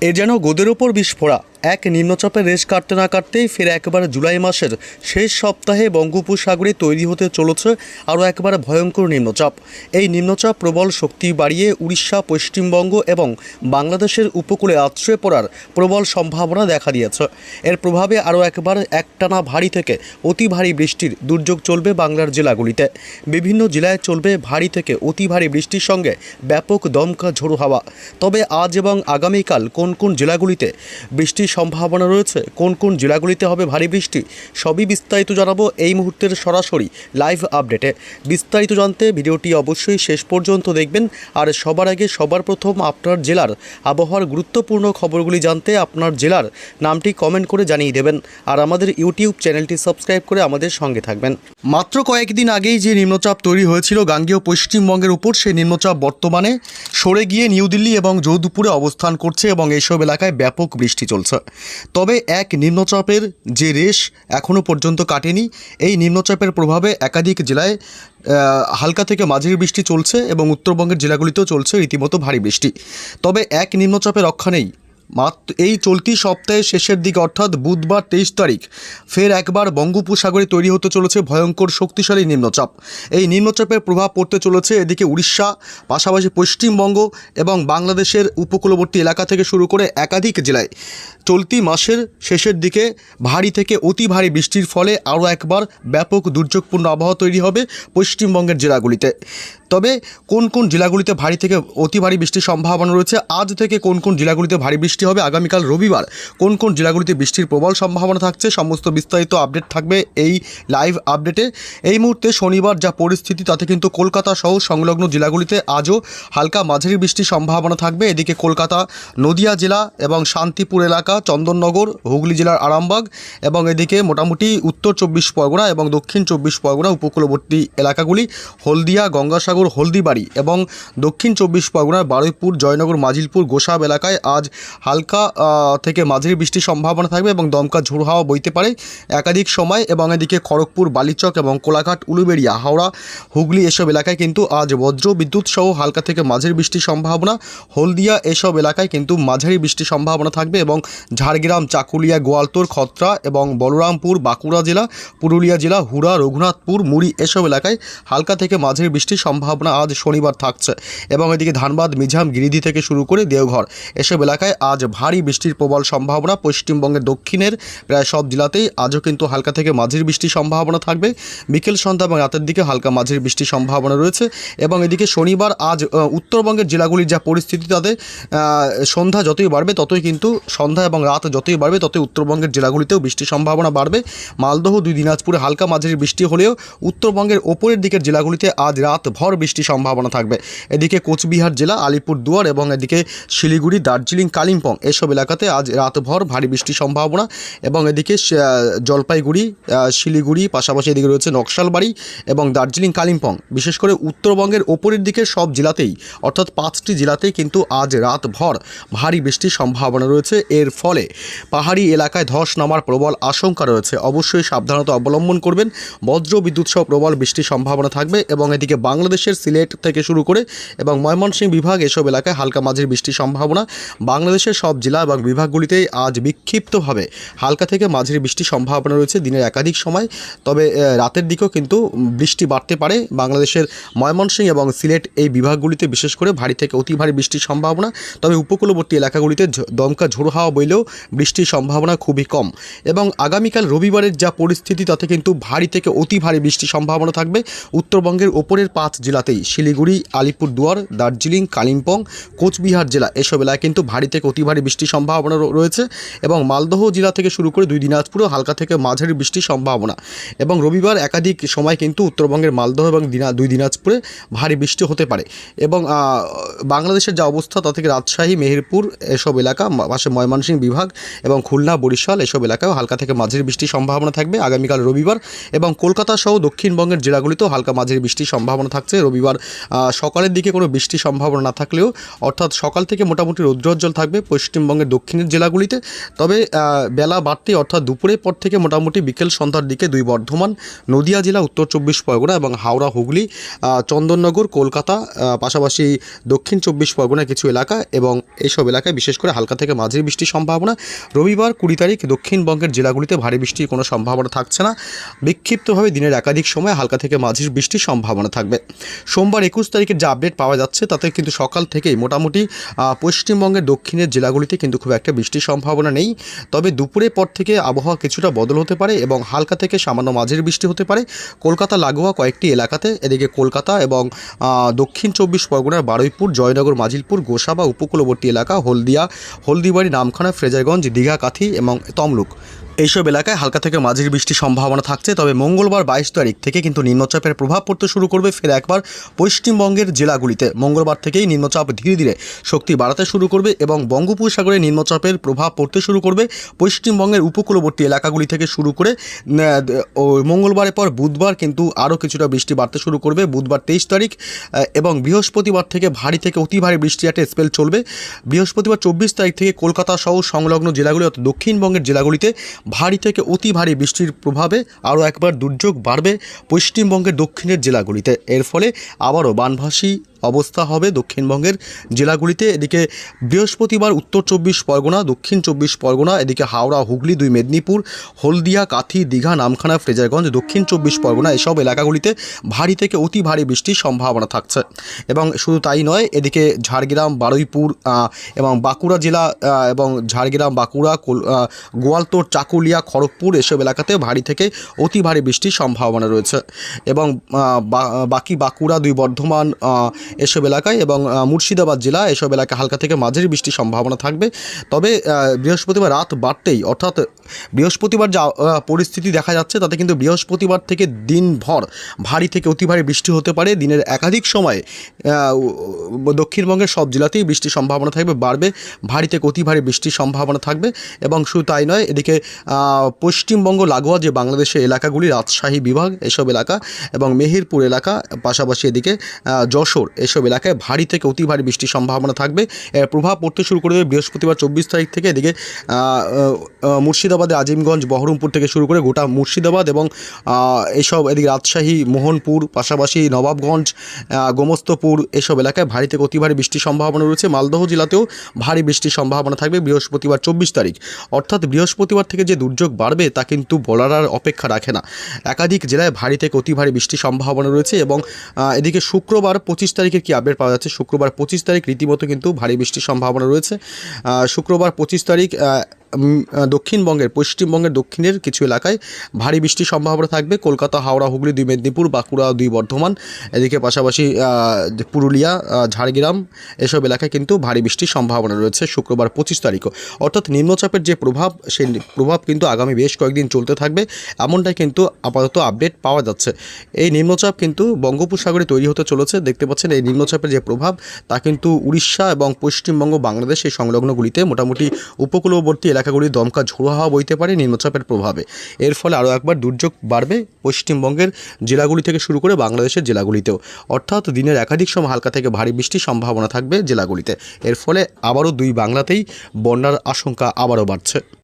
এ যেন গোদের ওপর বিষ বিস্ফোরা। এক নিম্নচাপের রেশ কাটতে না কাটতেই ফের একবারে জুলাই মাসের শেষ সপ্তাহে বঙ্গোপসাগরে তৈরি হতে চলেছে আরও একবারে ভয়ঙ্কর নিম্নচাপ। এই নিম্নচাপ প্রবল শক্তি বাড়িয়ে উড়িষ্যা, পশ্চিমবঙ্গ এবং বাংলাদেশের উপকূলে আশ্রয় পড়ার প্রবল সম্ভাবনা দেখা দিয়েছে। এর প্রভাবে আরও একবার একটানা ভারী থেকে অতি ভারী বৃষ্টির দুর্যোগ চলবে বাংলার জেলাগুলিতে। বিভিন্ন জেলায় চলবে ভারী থেকে অতি ভারী বৃষ্টির সঙ্গে ব্যাপক দমকা ঝোড়ো হাওয়া। তবে আজ এবং আগামীকাল কোন কোন জেলাগুলিতে বৃষ্টির সম্ভাবনা রয়েছে? কোন কোন জেলাগুলিতে হবে ভারী বৃষ্টি? সবই বিস্তারিত জানাব এই মুহূর্তের সরাসরি লাইভ আপডেটে বিস্তারিত জানতে ভিডিওটি অবশ্যই শেষ পর্যন্ত দেখবেন। আর সবার আগে সবার প্রথম আপনার জেলার আবহাওয়ার গুরুত্বপূর্ণ খবরগুলি জানতে আপনার জেলার নামটি কমেন্ট করে জানিয়ে দেবেন। আর আমাদের ইউটিউব চ্যানেলটি সাবস্ক্রাইব করে আমাদের সঙ্গে থাকবেন। মাত্র কয়েকদিন আগেই যে নিম্নচাপ তৈরি হয়েছিল গাঙ্গেয় পশ্চিমবঙ্গের উপর, সেই নিম্নচাপ বর্তমানে সরে গিয়ে নিউ দিল্লি এবং যৌদুপুরে অবস্থান করছে এবং এইসব এলাকায় ব্যাপক বৃষ্টি চলছে। তবে এক নিম্নচাপের যে রেশ এখনও পর্যন্ত কাটেনি, এই নিম্নচাপের প্রভাবে একাধিক জেলায় হালকা থেকে মাঝারি বৃষ্টি চলছে এবং উত্তরবঙ্গের জেলাগুলিতেও চলছে রীতিমতো ভারী বৃষ্টি। তবে এক নিম্নচাপের রক্ষা নেই। মাত্র এই চলতি সপ্তাহের শেষের দিকে, অর্থাৎ বুধবার তেইশ তারিখ, ফের একবার বঙ্গোপসাগরে তৈরি হতে চলেছে ভয়ঙ্কর শক্তিশালী নিম্নচাপ। এই নিম্নচাপের প্রভাব পড়তে চলেছে এদিকে উড়িষ্যা, পাশাপাশি পশ্চিমবঙ্গ এবং বাংলাদেশের উপকূলবর্তী এলাকা থেকে শুরু করে একাধিক জেলায়। চলতি মাসের শেষের দিকে ভারী থেকে অতি ভারী বৃষ্টির ফলে আরও একবার ব্যাপক দুর্যোগপূর্ণ আবহাওয়া তৈরি হবে পশ্চিমবঙ্গের জেলাগুলিতে। তবে কোন কোন জেলাগুলিতে ভারী থেকে অতি ভারী বৃষ্টির সম্ভাবনা রয়েছে? আজ থেকে কোন কোন জেলাগুলিতে ভারী বৃষ্টি হবে? আগামীকাল রবিবার কোন কোন জেলাগুলিতে বৃষ্টির প্রবল সম্ভাবনা থাকছে? সমস্ত বিস্তারিত আপডেট থাকবে এই লাইভ আপডেটে। এই মুহূর্তে শনিবার যা পরিস্থিতি, তাতে কিন্তু কলকাতা সহ সংলগ্ন জেলাগুলিতে আজও হালকা মাঝারি বৃষ্টির সম্ভাবনা থাকবে। এদিকে কলকাতা, নদিয়া জেলা এবং শান্তিপুর এলাকা, চন্দননগর, হুগলি জেলার আরামবাগ এবং এদিকে মোটামুটি উত্তর চব্বিশ পরগনা এবং দক্ষিণ চব্বিশ পরগনা উপকূলবর্তী এলাকাগুলি, হলদিয়া, গঙ্গাসাগর হলদিবাড়ি এবং দক্ষিণ চব্বিশ পরগনার বারুইপুর, জয়নগর, মাজিলপুর, গোসাব এলাকায় আজ হালকা থেকে মাঝারি বৃষ্টির সম্ভাবনা থাকবে এবং দমকা ঝোড়ো হাওয়া বইতে পারে। একাধিক সময় এবং এদিকে খড়গপুর, বালিচক এবং কোলাঘাট, উলুবেড়িয়া, হাওড়া, হুগলি এসব এলাকায় কিন্তু আজ বজ্র বিদ্যুৎ সহ হালকা থেকে মাঝারি বৃষ্টির সম্ভাবনা। হলদিয়া এসব এলাকায় কিন্তু মাঝারি বৃষ্টির সম্ভাবনা থাকবে এবং ঝাড়গ্রাম, চাকুলিয়া, গোয়ালতোর, খত্রা এবং বলরামপুর, বাঁকুড়া জেলা, পুরুলিয়া জেলা, হুড়া, রঘুনাথপুর, মুড়ি এসব এলাকায় হালকা থেকে মাঝারি বৃষ্টির সম্ভাবনা আজ শনিবার থাকছে এবং এদিকে ধানবাদ মিঝাম গিরিধি থেকে শুরু করে দেওঘর। এসব এলাকায় আজ ভারী বৃষ্টির প্রবল সম্ভাবনা। পশ্চিমবঙ্গের দক্ষিণের প্রায় সব জেলাতেই আজও কিন্তু হালকা থেকে মাঝির বৃষ্টির সম্ভাবনা থাকবে। বিকেল সন্ধ্যা এবং রাতের দিকে হালকা মাঝির বৃষ্টির সম্ভাবনা রয়েছে এবং এদিকে শনিবার আজ উত্তরবঙ্গের জেলাগুলির যা পরিস্থিতি আহ, সন্ধ্যা যতই বাড়বে ততই কিন্তু সন্ধ্যা এবং রাত যতই বাড়বে ততই উত্তরবঙ্গের জেলাগুলিতেও বৃষ্টির সম্ভাবনা বাড়বে। মালদহ দুই দিনাজপুরে হালকা মাঝারি বৃষ্টি হলেও উত্তরবঙ্গের ওপরের দিকের জেলাগুলিতে আজ রাত ভর বৃষ্টির সম্ভাবনা থাকবে। এদিকে কোচবিহার জেলা আলিপুর দুয়ার এবং এদিকে শিলিগুড়ি, দার্জিলিং, কালিম্পং এসব এলাকাতে আজ রাতভর ভারী বৃষ্টির সম্ভাবনা এবং এদিকে জলপাইগুড়ি শিলিগুড়ি, পাশাপাশি এদিকে রয়েছে নকশালবাড়ি এবং দার্জিলিং, কালিম্পং। বিশেষ করে উত্তরবঙ্গের ওপরের দিকে সব জেলাতেই, অর্থাৎ পাঁচটি জেলাতেই কিন্তু আজ রাতভর ভারী বৃষ্টির সম্ভাবনা রয়েছে। এর ফলে পাহাড়ি এলাকায় ধস নামার প্রবল আশঙ্কা রয়েছে। অবশ্যই সাবধানতা অবলম্বন করবেন। বজ্র বিদ্যুৎ সহ প্রবল বৃষ্টির সম্ভাবনা থাকবে এবং এদিকে বাংলাদেশের সিলেট থেকে শুরু করে এবং ময়মনসিংহ বিভাগ এসব এলাকায় হালকা মাঝের বৃষ্টির সম্ভাবনা। বাংলাদেশের সব জেলা এবং বিভাগগুলিতেই আজ বিক্ষিপ্তভাবে হালকা থেকে মাঝারি বৃষ্টির সম্ভাবনা রয়েছে দিনের একাধিক সময়। তবে রাতের দিকেও কিন্তু বৃষ্টি বাড়তে পারে। বাংলাদেশের ময়মনসিংহ এবং সিলেট এই বিভাগগুলিতে বিশেষ করে ভারী থেকে অতি ভারী বৃষ্টির সম্ভাবনা। তবে উপকূলবর্তী এলাকাগুলিতে দমকা ঝোড়ো হাওয়া বইলেও বৃষ্টির সম্ভাবনা খুবই কম। এবং আগামীকাল রবিবারের যা পরিস্থিতি, তাতে কিন্তু ভারী থেকে অতি ভারী বৃষ্টির সম্ভাবনা থাকবে। উত্তরবঙ্গের ওপরের পাঁচ জেলাতেই শিলিগুড়ি, আলিপুরদুয়ার, দার্জিলিং, কালিম্পং, কোচবিহার জেলা এসব এলাকায় কিন্তু ভারী থেকে অতি ভারী বৃষ্টির সম্ভাবনা রয়েছে এবং মালদহ জেলা থেকে শুরু করে দুই দিনাজপুরেও হালকা থেকে মাঝারি বৃষ্টির সম্ভাবনা। এবং রবিবার একাধিক সময় কিন্তু উত্তরবঙ্গের মালদহ এবং দিনা, দুই দিনাজপুরে ভারী বৃষ্টি হতে পারে। এবং বাংলাদেশের যা অবস্থা তা থেকে রাজশাহী, মেহেরপুর এসব এলাকা পাশে ময়মনসিংহ বিভাগ এবং খুলনা, বরিশাল এসব এলাকায় হালকা থেকে মাঝারি বৃষ্টির সম্ভাবনা থাকবে আগামীকাল রবিবার। এবং কলকাতা সহ দক্ষিণবঙ্গের জেলাগুলিতেও হালকা মাঝারি বৃষ্টির সম্ভাবনা থাকছে। রবিবার সকালের দিকে কোনো বৃষ্টির সম্ভাবনা না থাকলেও, অর্থাৎ সকাল থেকে মোটামুটি রৌদ্রোজ্জ্বল থাকবে পশ্চিমবঙ্গের দক্ষিণের জেলাগুলিতে। তবে বেলা বাড়তে অর্থাৎ দুপুরের পর থেকে মোটামুটি বিকেল সন্ধ্যার দিকে দুই বর্ধমান, নদিয়া জেলা, উত্তর চব্বিশ পরগনা এবং হাওড়া, হুগলি চন্দননগর, কলকাতা পাশাপাশি দক্ষিণ চব্বিশ পরগনা কিছু এলাকা এবং এইসব এলাকায় বিশেষ করে হালকা থেকে মাঝারি বৃষ্টির সম্ভাবনা। রবিবার কুড়ি তারিখ দক্ষিণবঙ্গের জেলাগুলিতে ভারী বৃষ্টির কোনো সম্ভাবনা থাকছে না। বিক্ষিপ্তভাবে দিনের একাধিক সময় হালকা থেকে মাঝারি বৃষ্টির সম্ভাবনা থাকবে। সোমবার একুশ তারিখের যে আপডেট পাওয়া যাচ্ছে, তাতে কিন্তু সকাল থেকেই মোটামুটি পশ্চিমবঙ্গের দক্ষিণের জেলাগুলিতে কিন্তু খুব একটা বৃষ্টির সম্ভাবনা নেই। তবে দুপুরের পর থেকে আবহাওয়া কিছুটা বদল হতে পারে এবং হালকা থেকে সামান্য মাঝের বৃষ্টি হতে পারে। কলকাতা, লাগোয়া কয়েকটি এলাকাতে, এদিকে কলকাতা এবং দক্ষিণ চব্বিশ পরগনার বারুইপুর, জয়নগর, মাজিলপুর গোসা বা উপকূলবর্তী এলাকা, হলদিয়া, হলদিবাড়ি, নামখানা, ফ্রেজারগঞ্জ, দীঘা, কাথি এবং তমলুক। এইসব এলাকায় হালকা থেকে মাঝির বৃষ্টির সম্ভাবনা থাকছে, তবে মঙ্গলবার বাইশ তারিখ থেকে কিন্তু নিম্নচাপের প্রভাব পড়তে শুরু করবে ফের একবার পশ্চিমবঙ্গের জেলাগুলিতে। মঙ্গলবার থেকেই নিম্নচাপ ধীরে ধীরে শক্তি বাড়াতে শুরু করবে এবং বঙ্গোপসাগরে নিম্নচাপের প্রভাব পড়তে শুরু করবে পশ্চিমবঙ্গের উপকূলবর্তী এলাকাগুলি থেকে শুরু করে মঙ্গলবারের পর বুধবার কিন্তু আরও কিছুটা বৃষ্টি বাড়তে শুরু করবে। বুধবার তেইশ তারিখ এবং বৃহস্পতিবার থেকে ভারী থেকে অতি ভারী বৃষ্টি একটা স্পেল চলবে। বৃহস্পতিবার চব্বিশ তারিখ থেকে কলকাতা সহ সংলগ্ন জেলাগুলি অর্থাৎ দক্ষিণবঙ্গের জেলাগুলিতে ভারী থেকে অতি ভারী বৃষ্টির প্রভাবে আরও একবার দুর্যোগ বাড়বে পশ্চিমবঙ্গের দক্ষিণের জেলাগুলিতে। এর ফলে আবারও বানভাসী অবস্থা হবে দক্ষিণবঙ্গের জেলাগুলিতে। এদিকে বৃহস্পতিবার উত্তর চব্বিশ পরগনা, দক্ষিণ চব্বিশ পরগনা, এদিকে হাওড়া, হুগলি, দুই মেদিনীপুর, হলদিয়া, কাথি, দীঘা, নামখানা, ফ্রেজারগঞ্জ, দক্ষিণ চব্বিশ পরগনা এসব এলাকাগুলিতে ভারী থেকে অতি ভারী বৃষ্টির সম্ভাবনা থাকছে। এবং শুধু তাই নয়, এদিকে ঝাড়গ্রাম, বারুইপুর এবং বাঁকুড়া জেলা এবং ঝাড়গ্রাম, বাঁকুড়া গোয়ালতোড় চাকুলিয়া, খড়গপুর এসব এলাকাতে ভারী থেকে অতি ভারী বৃষ্টির সম্ভাবনা রয়েছে। এবং বাকি বাঁকুড়া, দুই বর্ধমান এসব এলাকায় এবং মুর্শিদাবাদ জেলা এসব এলাকায় হালকা থেকে মাঝারি বৃষ্টির সম্ভাবনা থাকবে। তবে বৃহস্পতিবার রাত বাড়তেই, অর্থাৎ বৃহস্পতিবার যা পরিস্থিতি দেখা যাচ্ছে, তাতে কিন্তু বৃহস্পতিবার থেকে দিনভর ভারী থেকে অতি ভারী বৃষ্টি হতে পারে। দিনের একাধিক সময়ে দক্ষিণবঙ্গের সব জেলাতেই বৃষ্টির সম্ভাবনা থাকবে, বাড়বে, ভারী থেকে অতি ভারী বৃষ্টির সম্ভাবনা থাকবে এবং শুধু তাই নয়, এদিকে পশ্চিমবঙ্গ, লাগোয়া যে বাংলাদেশের এলাকাগুলি, রাজশাহী বিভাগ এসব এলাকা এবং মেহেরপুর এলাকা, পাশাপাশি এদিকে যশোর এসব এলাকায় ভারী থেকে অতি ভারী বৃষ্টির সম্ভাবনা থাকবে। এর প্রভাব পড়তে শুরু করে দেবে বৃহস্পতিবার চব্বিশ তারিখ থেকে এদিকে মুর্শিদাবাদে আজিমগঞ্জ, বহরমপুর থেকে শুরু করে গোটা মুর্শিদাবাদ এবং এসব এদিকে রাজশাহী, মোহনপুর, পাশাপাশি নবাবগঞ্জ গোমস্তপুর এসব এলাকায় ভারী থেকে অতি ভারী বৃষ্টির সম্ভাবনা রয়েছে। মালদহ জেলাতেও ভারী বৃষ্টির সম্ভাবনা থাকবে বৃহস্পতিবার চব্বিশ তারিখ। অর্থাৎ বৃহস্পতিবার থেকে যে দুর্যোগ বাড়বে তা কিন্তু বলার আর অপেক্ষা রাখে না। একাধিক জেলায় ভারী থেকে অতি ভারী বৃষ্টির সম্ভাবনা রয়েছে এবং এদিকে শুক্রবার পঁচিশ তারিখের কি আপডেট পাওয়া যাচ্ছে? শুক্রবার পঁচিশ তারিখ রীতিমতো কিন্তু ভারী বৃষ্টির সম্ভাবনা রয়েছে। শুক্রবার পঁচিশ তারিখ দক্ষিণবঙ্গের, পশ্চিমবঙ্গের দক্ষিণের কিছু এলাকায় ভারী বৃষ্টির সম্ভাবনা থাকবে। কলকাতা, হাওড়া, হুগলি, দুই মেদিনীপুর, বাঁকুড়া, দুই বর্ধমান, এদিকে পাশাপাশি পুরুলিয়া ঝাড়গ্রাম, এসব এলাকায় কিন্তু ভারী বৃষ্টির সম্ভাবনা রয়েছে শুক্রবার পঁচিশ তারিখও। অর্থাৎ নিম্নচাপের যে প্রভাব সেই প্রভাব কিন্তু আগামী বেশ কয়েকদিন চলতে থাকবে। এমনটাই কিন্তু আপাতত আপডেট পাওয়া যাচ্ছে। এই নিম্নচাপ কিন্তু বঙ্গোপসাগরে তৈরি হতে চলেছে। দেখতে পাচ্ছেন এই নিম্নচাপের যে প্রভাব, তা কিন্তু উড়িষ্যা এবং পশ্চিমবঙ্গ, বাংলাদেশ এই সংলগ্নগুলিতে মোটামুটি উপকূলবর্তী এলাকাগুলি দমকা ঝোড়ো হাওয়া বইতে পারে নিম্নচাপের প্রভাবে। এর ফলে আরও একবার দুর্যোগ বাড়বে পশ্চিমবঙ্গের জেলাগুলি থেকে শুরু করে বাংলাদেশের জেলাগুলিতেও। অর্থাৎ দিনের একাধিক সময় হালকা থেকে ভারী বৃষ্টির সম্ভাবনা থাকবে জেলাগুলিতে। এর ফলে আবারও দুই বাংলাতেই বন্যার আশঙ্কা আবারও বাড়ছে।